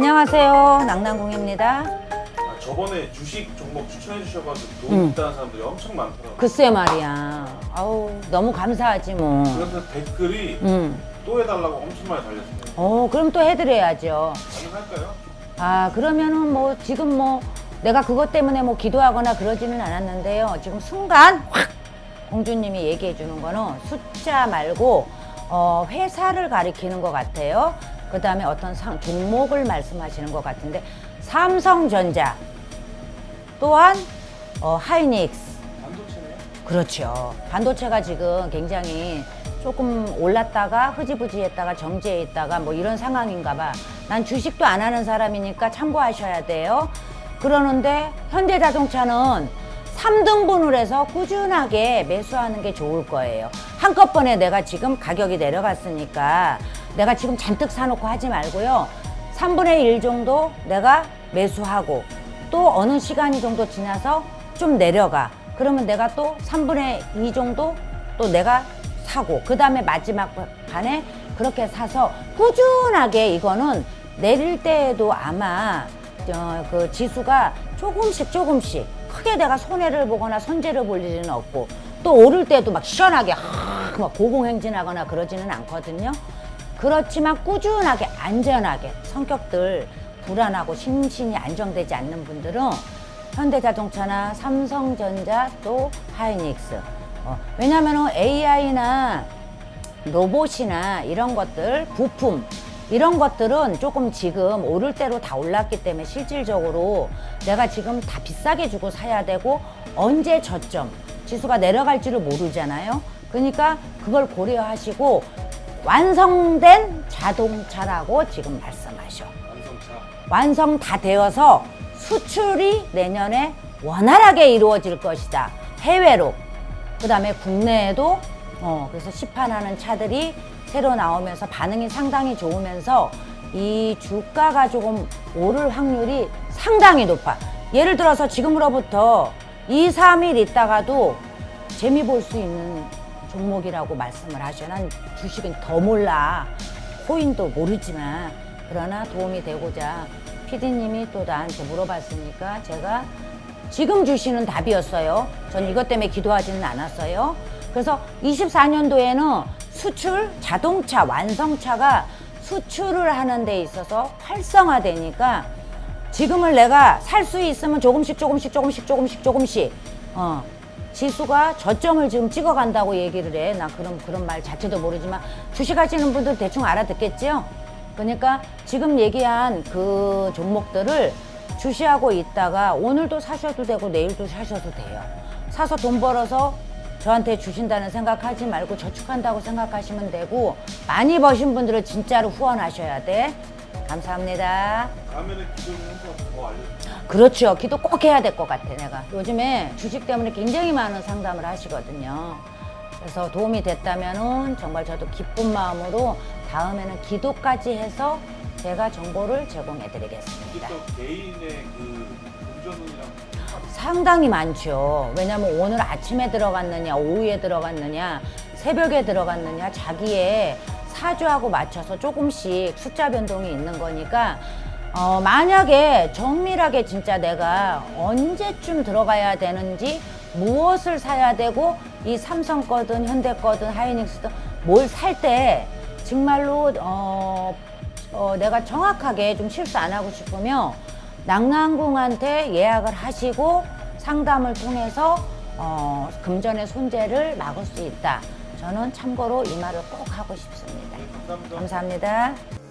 안녕하세요. 낭낭공입니다. 아, 저번에 주식 종목 추천해 주셔가지고 도움 음. 있다는 사람들이 엄청 많더라고요. 글쎄 말이야. 아우 너무 감사하지 뭐. 그래서 댓글이 음. 또 해달라고 엄청 많이 달렸어요. 어 그럼 또 해드려야죠. 가능할까요? 아 그러면은 뭐 지금 뭐 내가 그것 때문에 뭐 기도하거나 그러지는 않았는데요. 지금 순간 확 공주님이 얘기해 주는 거는 숫자 말고 어, 회사를 가리키는 것 같아요. 그 다음에 어떤 상, 종목을 말씀하시는 것 같은데 삼성전자 또한 어, 하이닉스 반도체네요. 그렇죠. 반도체가 지금 굉장히 조금 올랐다가 흐지부지했다가 정지해 있다가 뭐 이런 상황인가 봐. 난 주식도 안 하는 사람이니까 참고하셔야 돼요. 그러는데 현대자동차는 3등분을 해서 꾸준하게 매수하는 게 좋을 거예요. 한꺼번에 내가 지금 가격이 내려갔으니까 내가 지금 잔뜩 사놓고 하지 말고요. 3분의 1 정도 내가 매수하고 또 어느 시간이 정도 지나서 좀 내려가. 그러면 내가 또 3분의 2 정도 또 내가 사고 그 다음에 마지막 반에 그렇게 사서 꾸준하게 이거는 내릴 때에도 아마 어, 그 지수가 조금씩 조금씩 크게 내가 손해를 보거나 손재를 볼 일은 없고 또 오를 때도 막 시원하게 하, 막 고공행진하거나 그러지는 않거든요. 그렇지만 꾸준하게 안전하게 성격들 불안하고 심신이 안정되지 않는 분들은 현대자동차나 삼성전자 또 하이닉스 어, 왜냐하면 AI나 로봇이나 이런 것들 부품 이런 것들은 조금 지금 오를 대로 다 올랐기 때문에 실질적으로 내가 지금 다 비싸게 주고 사야 되고 언제 저점 지수가 내려갈지를 모르잖아요. 그러니까 그걸 고려하시고 완성된 자동차라고 지금 말씀하셔. 완성차. 완성 다 되어서 수출이 내년에 원활하게 이루어질 것이다. 해외로. 그 다음에 국내에도, 어, 그래서 시판하는 차들이 새로 나오면서 반응이 상당히 좋으면서 이 주가가 조금 오를 확률이 상당히 높아. 예를 들어서 지금으로부터 2, 3일 있다가도 재미 볼 수 있는 종목이라고 말씀을 하셔. 난 주식은 더 몰라. 코인도 모르지만. 그러나 도움이 되고자 피디님이 또 나한테 물어봤으니까 제가 지금 주시는 답이었어요. 전 이것 때문에 기도하지는 않았어요. 그래서 24년도에는 수출, 자동차, 완성차가 수출을 하는 데 있어서 활성화되니까 지금을 내가 살 수 있으면 조금씩 조금씩 조금씩 조금씩 조금씩 어 지수가 저점을 지금 찍어간다고 얘기를 해. 나 그런 그런 말 자체도 모르지만 주식하시는 분들 대충 알아듣겠지요. 그러니까 지금 얘기한 그 종목들을 주시하고 있다가 오늘도 사셔도 되고 내일도 사셔도 돼요. 사서 돈 벌어서 저한테 주신다는 생각하지 말고 저축한다고 생각하시면 되고 많이 버신 분들은 진짜로 후원하셔야 돼. 감사합니다. 다음에는 기도 좀 해서 더 알려주세요. 그렇죠. 기도 꼭 해야 될 것 같아, 내가. 요즘에 주식 때문에 굉장히 많은 상담을 하시거든요. 그래서 도움이 됐다면은 정말 저도 기쁜 마음으로 다음에는 기도까지 해서 제가 정보를 제공해 드리겠습니다. 또 개인의 그 금전운이랑 상당히 많죠. 왜냐면 오늘 아침에 들어갔느냐, 오후에 들어갔느냐, 새벽에 들어갔느냐, 자기의 사주하고 맞춰서 조금씩 숫자 변동이 있는 거니까, 어, 만약에 정밀하게 진짜 내가 언제쯤 들어가야 되는지, 무엇을 사야 되고, 이 삼성 거든, 현대 거든, 하이닉스든 뭘 살 때, 정말로, 어, 어, 내가 정확하게 좀 실수 안 하고 싶으면 낭낭궁한테 예약을 하시고 상담을 통해서 어, 금전의 손재를 막을 수 있다. 저는 참고로 이 말을 꼭 하고 싶습니다. 감사합니다. 감사합니다.